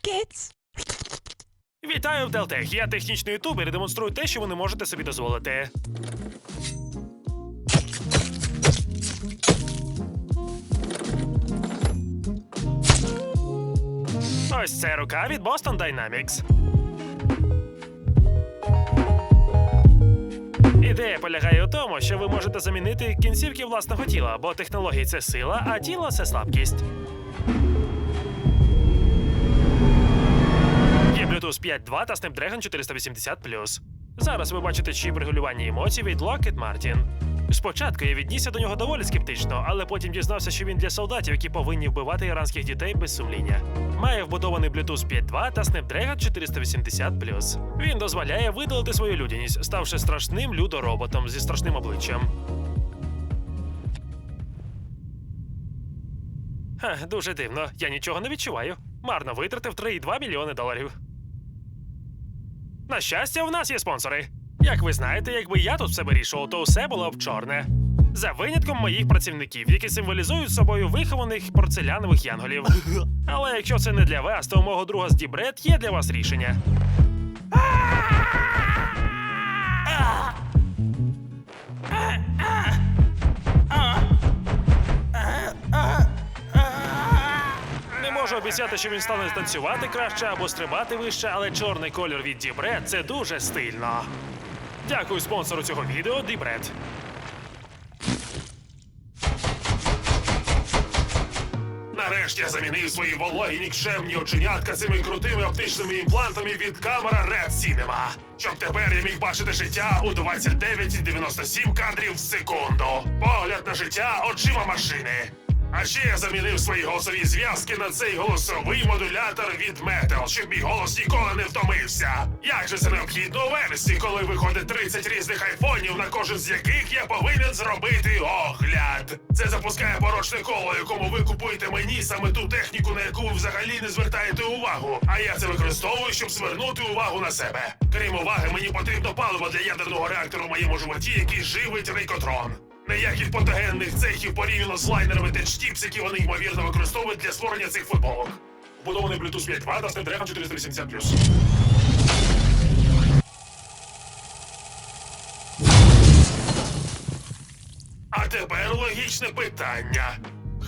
Kids. Вітаю в Делтех. Я технічний ютубер і демонструю те, що ви не можете собі дозволити. Ось це рука від Boston Dynamics. Ідея полягає у тому, що ви можете замінити кінцівки власного тіла, бо технології це сила, а тіло це слабкість. Є 5.2 та Snapdragon 480 Зараз ви бачите чіп регулювання емоцій від Lockheed Martin. Спочатку я віднісся до нього доволі скептично, але потім дізнався, що він для солдатів, які повинні вбивати іранських дітей без сумління. Має вбудований Bluetooth 5.2 та Snapdragon 480 Він дозволяє видалити свою людяність, ставши страшним людороботом зі страшним обличчям. Ха, дуже дивно, я нічого не відчуваю. Марно витратив 3,2 мільйони доларів. На щастя, в нас є спонсори. Як ви знаєте, якби я тут все вирішував, то все було б чорне. За винятком моїх працівників, які символізують собою вихованих порцелянових янголів. Але якщо це не для вас, то у мого друга з Дібрет є для вас рішення. Не можу обіцяти, що він стане танцювати краще або стрибати вище, але чорний колір від Дібред це дуже стильно. Дякую спонсору цього відео, Дібред. Нарешті я замінив свої вологі нікчемні оченятка цими крутими оптичними імплантами від камера Red Cinema. Щоб тепер я міг бачити життя у 29,97 кадрів в секунду. Погляд на життя очима машини. А ще я замінив свої голосові зв'язки на цей голосовий модулятор від Metal, щоб мій голос ніколи не втомився. Як же це необхідно у версії, коли виходить 30 різних айфонів, на кожен з яких я повинен зробити огляд. Це запускає порочне коло, якому ви купуєте мені саме ту техніку, на яку ви взагалі не звертаєте увагу. А я це використовую, щоб звернути увагу на себе. Крім уваги, мені потрібно паливо для ядерного реактору в моєму животі, який живить рейкотрон. Ніяких патогенних цехів порівняно з лайнерами TechTips, які вони ймовірно використовують для створення цих футболок. Вбудований Bluetooth 5.2 та Snapdragon 480 А тепер логічне питання.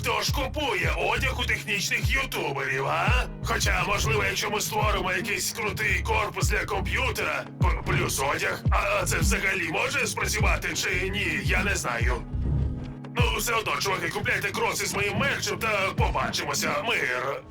Хто ж купує одяг у технічних ютуберів, а? Хоча, можливо, якщо ми створимо якийсь крутий корпус для комп'ютера, плюс одяг, а це взагалі може спрацювати чи ні, я не знаю. Ну, все одно, чуваки, купляйте кроси з моїм мерчем та побачимося. Мир.